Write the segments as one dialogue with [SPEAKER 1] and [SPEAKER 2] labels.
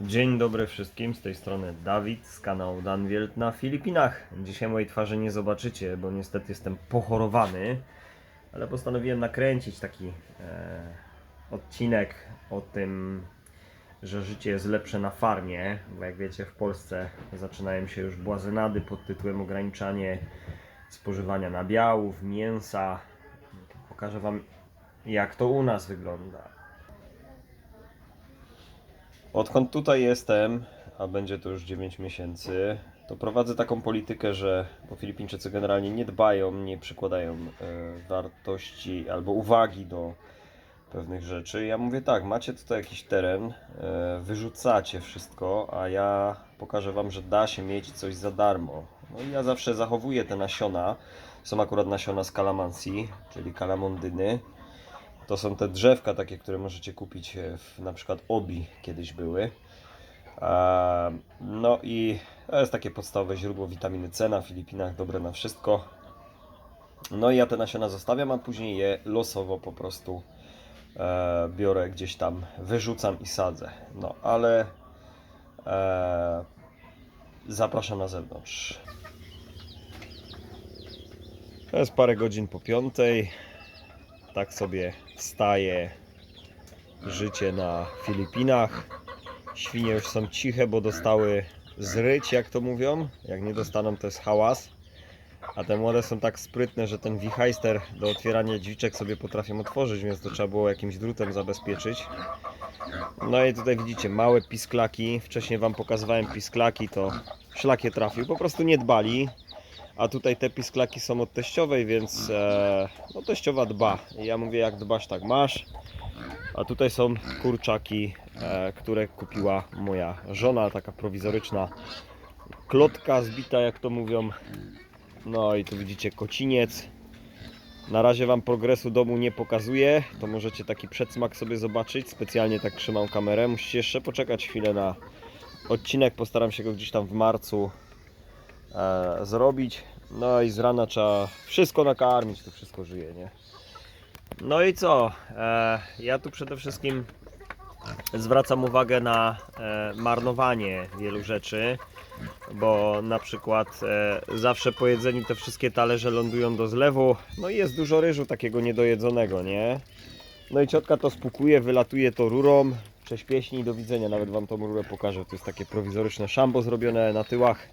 [SPEAKER 1] Dzień dobry wszystkim, z tej strony Dawid z kanału Danwielt na Filipinach. Dzisiaj mojej twarzy nie zobaczycie, bo niestety jestem pochorowany, ale postanowiłem nakręcić taki e, odcinek o tym, że życie jest lepsze na farmie, bo jak wiecie w Polsce zaczynają się już błazenady pod tytułem ograniczanie spożywania nabiałów, mięsa. Pokażę Wam jak to u nas wygląda. Odkąd tutaj jestem, a będzie to już 9 miesięcy, to prowadzę taką politykę, że bo Filipińczycy generalnie nie dbają, nie przykładają e, wartości albo uwagi do pewnych rzeczy. Ja mówię tak, macie tutaj jakiś teren, e, wyrzucacie wszystko, a ja pokażę Wam, że da się mieć coś za darmo. No i ja zawsze zachowuję te nasiona. Są akurat nasiona z kalamansi, czyli kalamondyny. To są te drzewka takie, które możecie kupić e, w na przykład Obi kiedyś były. No i to jest takie podstawowe źródło witaminy C na Filipinach, dobre na wszystko. No i ja te nasiona zostawiam, a później je losowo po prostu e, biorę gdzieś tam, wyrzucam i sadzę. No ale e, zapraszam na zewnątrz. To jest parę godzin po piątej tak sobie wstaje życie na Filipinach. Świnie już są ciche, bo dostały zryć, jak to mówią. Jak nie dostaną, to jest hałas. A te młode są tak sprytne, że ten wichajster do otwierania drzwiczek sobie potrafią otworzyć, więc to trzeba było jakimś drutem zabezpieczyć. No i tutaj widzicie małe pisklaki. Wcześniej Wam pokazywałem pisklaki, to szlak je trafił. Po prostu nie dbali. A tutaj te pisklaki są od teściowej, więc e, no teściowa dba. I ja mówię, jak dbasz, tak masz. A tutaj są kurczaki, e, które kupiła moja żona, taka prowizoryczna klotka zbita, jak to mówią. No i tu widzicie kociniec. Na razie Wam progresu domu nie pokazuję, to możecie taki przedsmak sobie zobaczyć. Specjalnie tak trzymam kamerę. Musicie jeszcze poczekać chwilę na odcinek. Postaram się go gdzieś tam w marcu e, zrobić. No i z rana trzeba wszystko nakarmić, to wszystko żyje, nie? No i co? E, ja tu przede wszystkim zwracam uwagę na e, marnowanie wielu rzeczy, bo na przykład e, zawsze po jedzeniu te wszystkie talerze lądują do zlewu, no i jest dużo ryżu takiego niedojedzonego, nie? No i ciotka to spukuje, wylatuje to rurą, cześć pieśni, do widzenia, nawet Wam tą rurę pokażę, to jest takie prowizoryczne szambo zrobione na tyłach.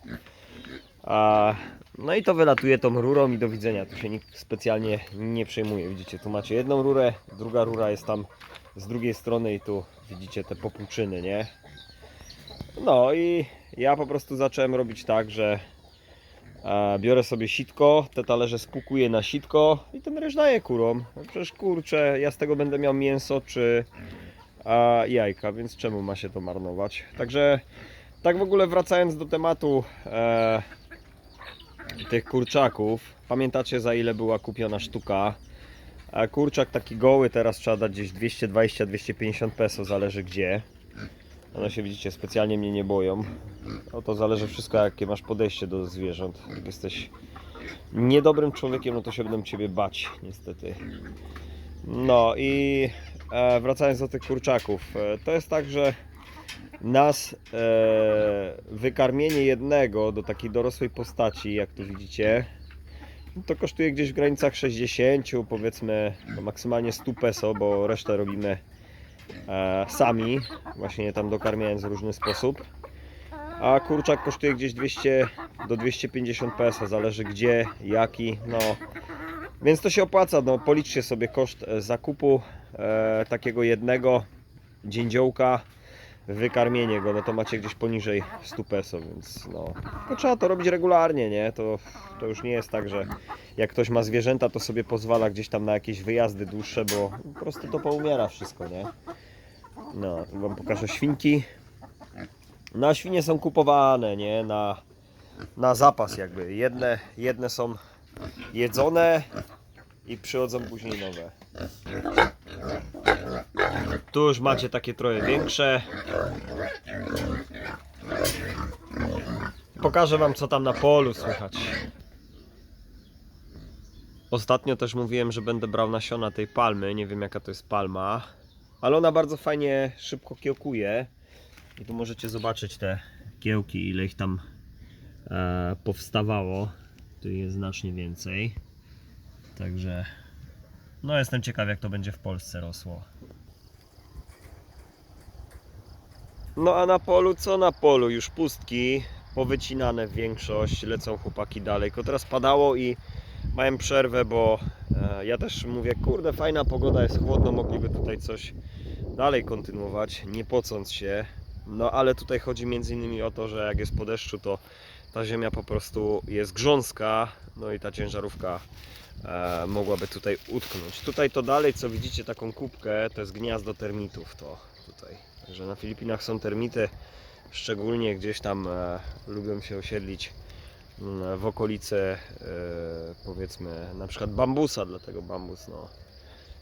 [SPEAKER 1] A, no i to wylatuje tą rurą i do widzenia. Tu się nikt specjalnie nie przejmuje. Widzicie, tu macie jedną rurę, druga rura jest tam z drugiej strony i tu widzicie te popłuczyny, nie? No i ja po prostu zacząłem robić tak, że biorę sobie sitko, te talerze spukuję na sitko i ten ryż daję kurom. No przecież kurczę, ja z tego będę miał mięso czy jajka, więc czemu ma się to marnować? Także tak w ogóle wracając do tematu e, tych kurczaków. Pamiętacie za ile była kupiona sztuka? A kurczak taki goły teraz trzeba dać gdzieś 220-250 peso, zależy gdzie. One się widzicie, specjalnie mnie nie boją. No to zależy wszystko jakie masz podejście do zwierząt. Jak jesteś niedobrym człowiekiem, no to się będą ciebie bać, niestety. No i e, wracając do tych kurczaków. E, to jest tak, że nas e, wykarmienie jednego do takiej dorosłej postaci, jak tu widzicie, to kosztuje gdzieś w granicach 60, powiedzmy no maksymalnie 100 peso, bo resztę robimy e, sami, właśnie tam dokarmiając w różny sposób. A kurczak kosztuje gdzieś 200 do 250 peso, zależy gdzie, jaki, no. Więc to się opłaca, no policzcie sobie koszt e, zakupu e, takiego jednego dziędziołka wykarmienie go, no to macie gdzieś poniżej 100 peso, więc no, to trzeba to robić regularnie, nie? To, to już nie jest tak, że jak ktoś ma zwierzęta, to sobie pozwala gdzieś tam na jakieś wyjazdy dłuższe, bo po prostu to poumiera wszystko, nie? No, wam pokażę świnki. No, a świnie są kupowane, nie? Na, na zapas jakby. Jedne, jedne są jedzone i przychodzą później nowe. Tu już macie takie trochę większe. Pokażę Wam co tam na polu słychać. Ostatnio też mówiłem, że będę brał nasiona tej palmy. Nie wiem jaka to jest palma, ale ona bardzo fajnie szybko kiełkuje. I tu możecie zobaczyć te kiełki, ile ich tam e, powstawało. Tu jest znacznie więcej. Także no jestem ciekaw jak to będzie w Polsce rosło. No a na polu co na polu? Już pustki, powycinane większość, lecą chłopaki dalej. Tylko teraz padało i mają przerwę, bo e, ja też mówię, kurde fajna pogoda, jest chłodno, mogliby tutaj coś dalej kontynuować, nie pocąc się. No ale tutaj chodzi między innymi o to, że jak jest po deszczu, to ta ziemia po prostu jest grząska, no i ta ciężarówka e, mogłaby tutaj utknąć. Tutaj to dalej, co widzicie, taką kubkę, to jest gniazdo termitów, to tutaj. Także na Filipinach są termity, szczególnie gdzieś tam e, lubią się osiedlić mm, w okolice, e, powiedzmy, na przykład bambusa, dlatego bambus, no,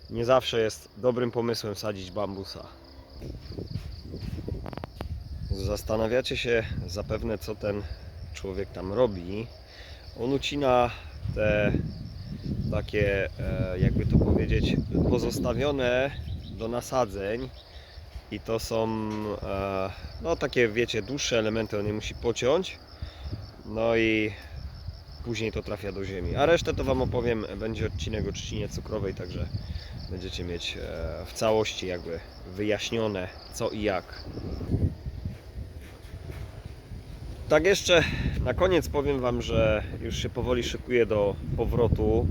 [SPEAKER 1] nie zawsze jest dobrym pomysłem sadzić bambusa. Zastanawiacie się zapewne, co ten człowiek tam robi. On ucina te takie, e, jakby to powiedzieć, pozostawione do nasadzeń. I to są, e, no takie wiecie, dłuższe elementy, on je musi pociąć. No i później to trafia do ziemi. A resztę to Wam opowiem, będzie odcinek o trzcinie cukrowej, także będziecie mieć e, w całości jakby wyjaśnione co i jak. Tak jeszcze na koniec powiem Wam, że już się powoli szykuję do powrotu.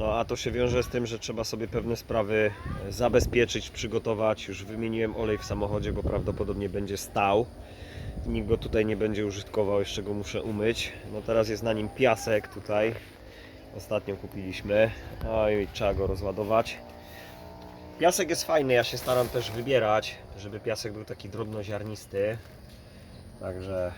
[SPEAKER 1] No a to się wiąże z tym, że trzeba sobie pewne sprawy e, zabezpieczyć, przygotować. Już wymieniłem olej w samochodzie, bo prawdopodobnie będzie stał. Nikt go tutaj nie będzie użytkował, jeszcze go muszę umyć. No teraz jest na nim piasek tutaj. Ostatnio kupiliśmy. No i trzeba go rozładować. Piasek jest fajny, ja się staram też wybierać, żeby piasek był taki drobnoziarnisty. Także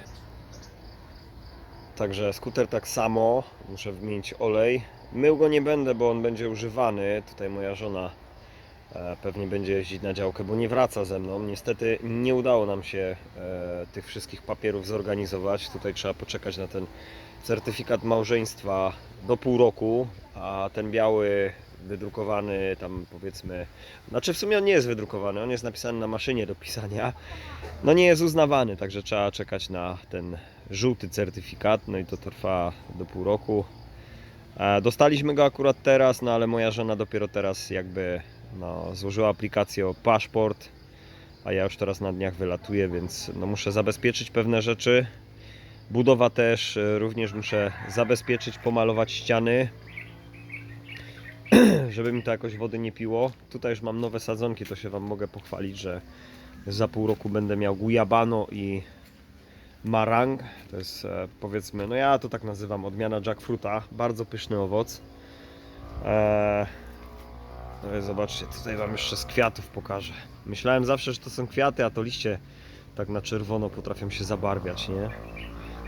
[SPEAKER 1] Także skuter tak samo, muszę wymienić olej. Mył go nie będę, bo on będzie używany. Tutaj moja żona e, pewnie będzie jeździć na działkę, bo nie wraca ze mną. Niestety nie udało nam się e, tych wszystkich papierów zorganizować. Tutaj trzeba poczekać na ten certyfikat małżeństwa do pół roku, a ten biały wydrukowany tam powiedzmy, znaczy w sumie on nie jest wydrukowany, on jest napisany na maszynie do pisania, no nie jest uznawany, także trzeba czekać na ten żółty certyfikat, no i to trwa do pół roku. E, Dostaliśmy go akurat teraz, no ale moja żona dopiero teraz jakby no, złożyła aplikację o paszport, a ja już teraz na dniach wylatuję, więc no, muszę zabezpieczyć pewne rzeczy. Budowa też, e, również muszę zabezpieczyć, pomalować ściany, żeby mi to jakoś wody nie piło. Tutaj już mam nowe sadzonki, to się Wam mogę pochwalić, że za pół roku będę miał gujabano i marang. To jest e, powiedzmy, no ja to tak nazywam, odmiana jackfruita. Bardzo pyszny owoc. Eee, no i zobaczcie, tutaj Wam jeszcze z kwiatów pokażę. Myślałem zawsze, że to są kwiaty, a to liście tak na czerwono potrafią się zabarwiać, nie?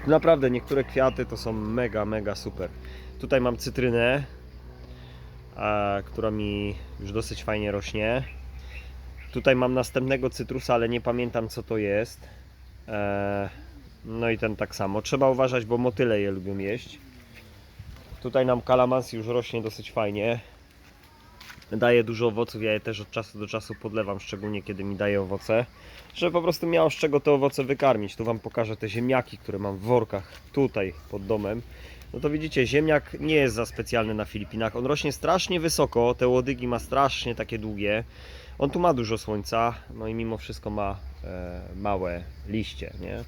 [SPEAKER 1] Naprawdę, niektóre kwiaty to są mega, mega super. Tutaj mam cytrynę, e, która mi już dosyć fajnie rośnie. Tutaj mam następnego cytrusa, ale nie pamiętam co to jest. E, no i ten tak samo. Trzeba uważać, bo motyle je lubią jeść. Tutaj nam kalamans już rośnie dosyć fajnie. Daje dużo owoców, ja je też od czasu do czasu podlewam, szczególnie kiedy mi daje owoce, żeby po prostu miało z czego te owoce wykarmić. Tu Wam pokażę te ziemniaki, które mam w workach tutaj pod domem. No to widzicie, ziemniak nie jest za specjalny na Filipinach. On rośnie strasznie wysoko, te łodygi ma strasznie takie długie. On tu ma dużo słońca, no i mimo wszystko ma e, małe liście, nie?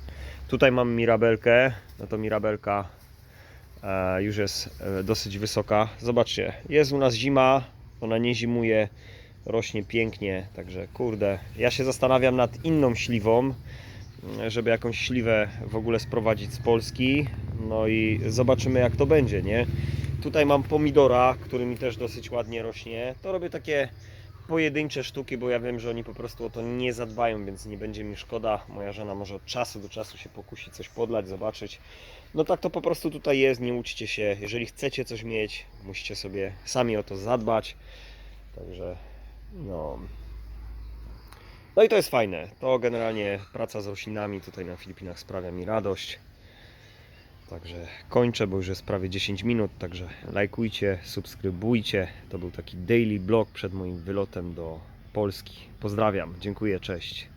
[SPEAKER 1] Tutaj mam mirabelkę, no to mirabelka e, już jest e, dosyć wysoka. Zobaczcie, jest u nas zima, ona nie zimuje, rośnie pięknie, także kurde, ja się zastanawiam nad inną śliwą, żeby jakąś śliwę w ogóle sprowadzić z Polski, no i zobaczymy jak to będzie, nie? Tutaj mam pomidora, który mi też dosyć ładnie rośnie, to robię takie pojedyncze sztuki, bo ja wiem, że oni po prostu o to nie zadbają, więc nie będzie mi szkoda. Moja żona może od czasu do czasu się pokusi coś podlać, zobaczyć. No tak to po prostu tutaj jest, nie uczcie się. Jeżeli chcecie coś mieć, musicie sobie sami o to zadbać. Także no. No i to jest fajne. To generalnie praca z roślinami tutaj na Filipinach sprawia mi radość. Także kończę, bo już jest prawie 10 minut, także lajkujcie, subskrybujcie. To był taki daily blog przed moim wylotem do Polski. Pozdrawiam, dziękuję, cześć.